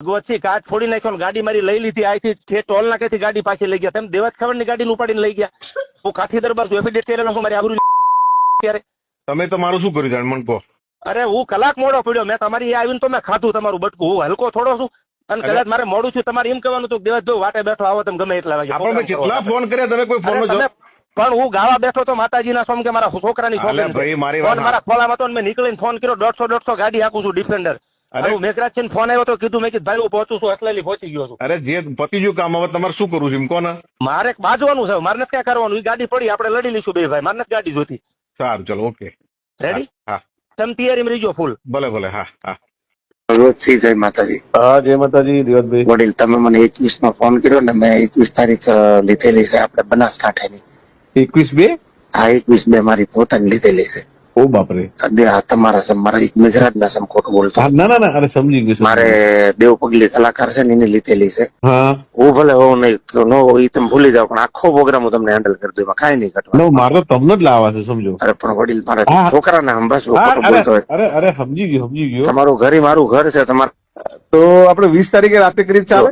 ભગવતસિંહ કાચ ફોડી નાખ્યો ગાડી મારી લઈ લીધી. આથી ટોલ નાકેથી ગાડી પાછી લઈ ગયા. તેમ દેવાજ ખબરની ગાડી ઉપાડીને લઈ ગયા. હું કાઠી દરબાર છું. એફિડેટ કરેલો છું મારી આબરૂ ત્યારે તમે તો મારું શું કર્યું જાણ કહો? અરે હું કલાક મોડો પડ્યો. મેં તમારી આવીને તો મેં ખાધું તમારું બટકું. હું હલકો થોડો છું. અને. કદાચ મારે મોડું છું તમારે એમ કહેવાનું હતું કે દેવાજભાઈ વાટે બેઠો આવો તમે ગમે એટલા વાગે. આપણે કેટલા ફોન કર્યા? તમે કોઈ ફોન પણ હું ગાવા બેઠો તો માતાજીના સોમ કે મારા છોકરાની છોકરી મારી હતો ને મેં નીકળીને ફોન કર્યો. દોઢસો દોઢસો ગાડી હાકું છું ડિફેન્ડર અરે. મેઘરાજ છે ફોન આવ્યો તો કીધું મેં કીધું ભાઈ હું પહોંચું છું અસલેલી પહોંચી ગયો છું. અરે જે પતી ગયું કામ હવે તમારે શું કરવું છે એમ કોને? મારે બાજવાનું છે મારે નથી ક્યાં કરવાનું ઈ ગાડી પડી આપણે લડી લઈશું બે ભાઈ મારે નથી ગાડી જોતી સારું ચલો ઓકે. રેડી હા તમે તૈયારીમાં રહીજો ફૂલ ભલે ભલે હા હા. ભગવતસિંહ જય માતાજી. હા જય માતાજી દિવાતભાઈ વડીલ તમે મને એકવીસમાં ફોન કર્યો ને મેં એકવીસ તારીખ લીધેલી છે આપણે બનાસકાંઠાની. એકવીસ બે? હા એકવીસ બે મારી પોતાની લીધેલી છે. ઓ બાપરે. તમારા સમ મારા એક મેઘરાજ ના સમ ખોટું બોલતો. ના ના ના અરે સમજી ગયું મારે દેવ પગલી કલાકાર છે ને એને લીધેલી છે. હા. હું ભલે હોઉં નહીં તો ન એ તમે ભૂલી જાવ પણ આખો પ્રોગ્રામ હું તમને હેન્ડલ કરી દઉં એમાં કાંઈ નહીં ઘટવા નો મારે તમને જ લાવવા છે સમજો. અરે પણ વડીલ મારા. છોકરાને હંભાશું હા, ખોટું અરે બોલતો હોય. અરે અરે સમજી ગયું સમજી ગયું. તમારું ઘર મારું ઘર છે તમારે તો આપણે વીસ તારીખે રાતે કરી ચાલે?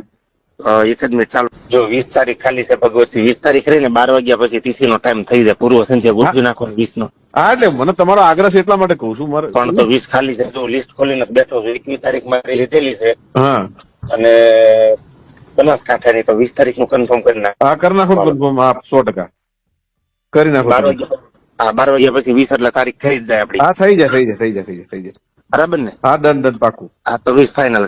એક જ મિનિટ ચાલો. જો વીસ તારીખ ખાલી છે ભગવતી વીસ તારીખ રહીને બાર વાગ્યા પછી તિથિ નો ટાઈમ થઈ જાય પૂર્વ સંધ્યા ગોઠવી નાખો વીસ નો હા એટલે મને તમારો આગ્રહ છે એટલા માટે કહું છું મારે પણ તો વીસ ખાલી છે તો લિસ્ટ ખોલીને બેઠો છું એકવીસ તારીખ મારી લીધેલી છે. હા. અને બનાસકાંઠાની તો વીસ તારીખનું કન્ફર્મ કરી નાખ. હા કરી નાખો કન્ફર્મ હા સો ટકા. કરી નાખો બાર વાગ્યા હા બાર વાગ્યા પછી વીસ એટલે તારીખ થઈ જ જાય આપડી. હા થઈ જાય થઈ જાય થઈ જાય થઈ જાય થઈ જાય. બરાબર ને? હા ડન ડન પાકું હા તો વીસ ફાઇનલ